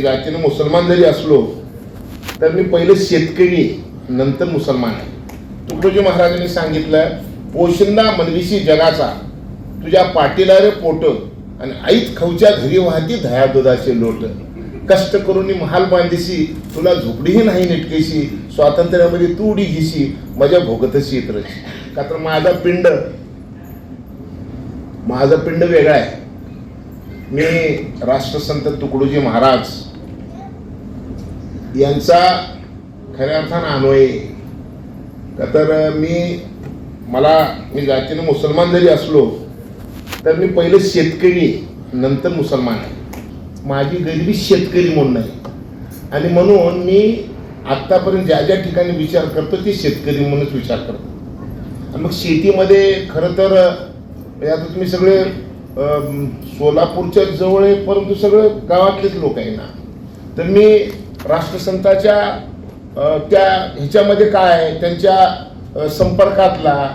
मी जातीनं मुसलमान जरी असलो तर मी पहिले शेतकरी नंतर मुसलमान आहे. तुकडोजी महाराजांनी सांगितलं पोशिंदा मनविशी जगाचा तुझ्या पाठीला रे पोट आणि आईत खवच्या घरी वाहती दह्या दुधाचे लोट. कष्ट करून महाल बांधीशी तुला झोपडीही नाही नेटकेशी स्वातंत्र्यामध्ये तू उडी घेशी माझ्या भोगतशी इतरशी का तर माझा पिंड माझा पिंड वेगळा आहे. मी राष्ट्रसंत तुकडोजी महाराज यांचा खऱ्या अर्थानं अन्वय आहे. का तर मी मला मी जातीनं मुसलमान जरी असलो तर मी पहिले शेतकरी नंतर मुसलमान आहे. माझी गरिबी शेतकरी म्हणून आहे. आणि म्हणून मी आत्तापर्यंत ज्या ज्या ठिकाणी विचार करतो ती शेतकरी म्हणूनच विचार करतो. आणि मग शेतीमध्ये खरं तर म्हणजे आता तुम्ही सगळे सोलापूरच्या जवळ आहे परंतु सगळं गावातलेच लोक आहे ना. तर मी राष्ट्रसंताच्या त्या ह्याच्यामध्ये काय त्यांच्या संपर्कातला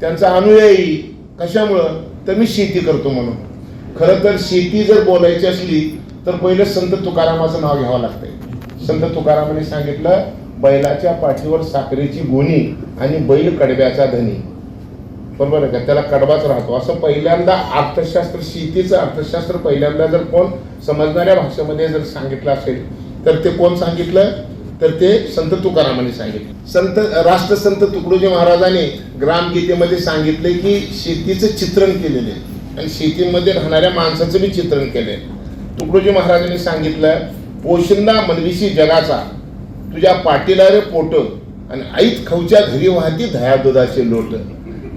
त्यांचा अनुयायी कशामुळं? तर मी शेती करतो म्हणून. खरं तर शेती जर बोलायची असली तर पहिलं संत तुकारामाचं नाव घ्यावं लागतंय. संत तुकारामाने सांगितलं बैलाच्या पाठीवर साखरेची गोणी आणि बैल कडब्याचा धनी. बरोबर आहे का? त्याला कडबाच राहतो. असं पहिल्यांदा अर्थशास्त्र शेतीचं अर्थशास्त्र पहिल्यांदा जर कोण समजणाऱ्या भाषेमध्ये जर सांगितलं असेल तर ते कोण सांगितलं? तर ते संत तुकारामाने सांगितलं. संत राष्ट्रसंत तुकडोजी महाराजांनी ग्रामगीतेमध्ये सांगितले की शेतीचं चित्रण केलेलं आहे. आणि शेतीमध्ये राहणाऱ्या माणसाचं बी चित्रण केले तुकडोजी महाराजांनी सांगितलं पोशिंदा मनविशी जगाचा तुझ्या पाठीला रे पोट आणि आईत खवच्या घरी वाहती दह्या दुधाचे लोट.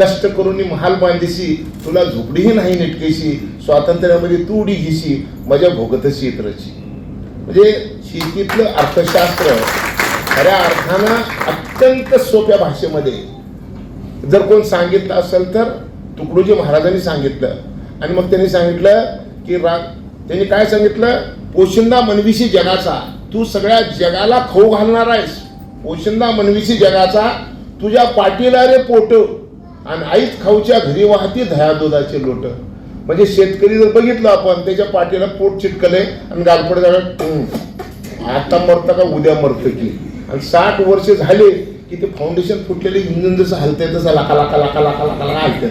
कष्ट करून महाल बांधीशी तुला झोपडीही नाही नेटकेशी स्वातंत्र्यामध्ये तू उडी घेशी माझ्या भोगतशी इतरची. म्हणजे शेतीतलं अर्थशास्त्र खऱ्या अर्थानं अत्यंत सोप्या भाषेमध्ये. जर कोण सांगितलं असेल तर तुकडोजी महाराजांनी सांगितलं. आणि मग त्यांनी सांगितलं की रा त्यांनी काय सांगितलं? पोशिंदा मनविशी जगाचा तू सगळ्या जगाला खाऊ घालणार आहेस. पोशिंदा मनविशी जगाचा तुझ्या पाठीला रे पोट. आणि आईच खाऊच्या घरी वाहती दह्या दुधाचे लोट. म्हणजे शेतकरी जर बघितलं आपण त्याच्या पाठीला पोट चिटकले आणि गालपड झालं आता मरतं का उद्या मरतं की आणि साठ वर्ष झाले की ते फाउंडेशन फुटलेले इंजिन जसं हलतंय तसं लाका लाका लाका लाका लाका लाका हलतंय.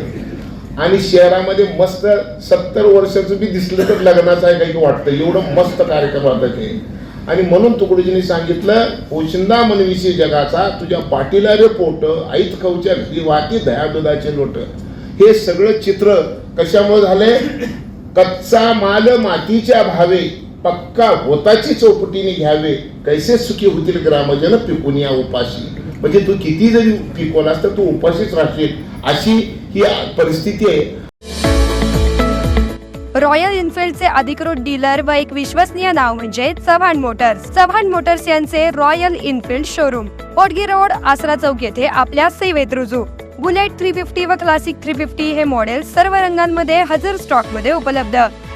आणि शहरामध्ये मस्त सत्तर वर्षाचं बी दिसलं तर लग्नाचं आहे काही वाटतं. एवढं मस्त कार्यक्रम होता ते. आणि म्हणून तुकडोजीने सांगितलं पोशिंदा मनविषयी जगाचा तुझ्या पाठीला रे पोट आईत कवच्या वाटी दया दुधाचे लोट. हे सगळं चित्र कशामुळे झालंय? कच्चा माल मातीच्या भावे. पक्का होताची चौपटीने घ्यावे. कैसे सुखी होतील ग्रामजन पिकून या उपाशी? म्हणजे तू किती जरी पिकवलास तर तू उपाशीच राहशील. अशी ही परिस्थिती आहे. रॉयल इन्फिल्डचे अधिकृत डीलर व एक विश्वसनीय नाव म्हणजे चव्हाण मोटर्स. चव्हाण मोटर्स यांचे रॉयल इन्फिल्ड शोरूम. पोटगी रोड आसरा चौक येथे आपल्या सेवेत रुजू. बुलेट थ्री फिफ्टी व क्लासिक थ्री फिफ्टी हे मॉडेल सर्व रंगांमध्ये हजर स्टॉकमध्ये उपलब्ध.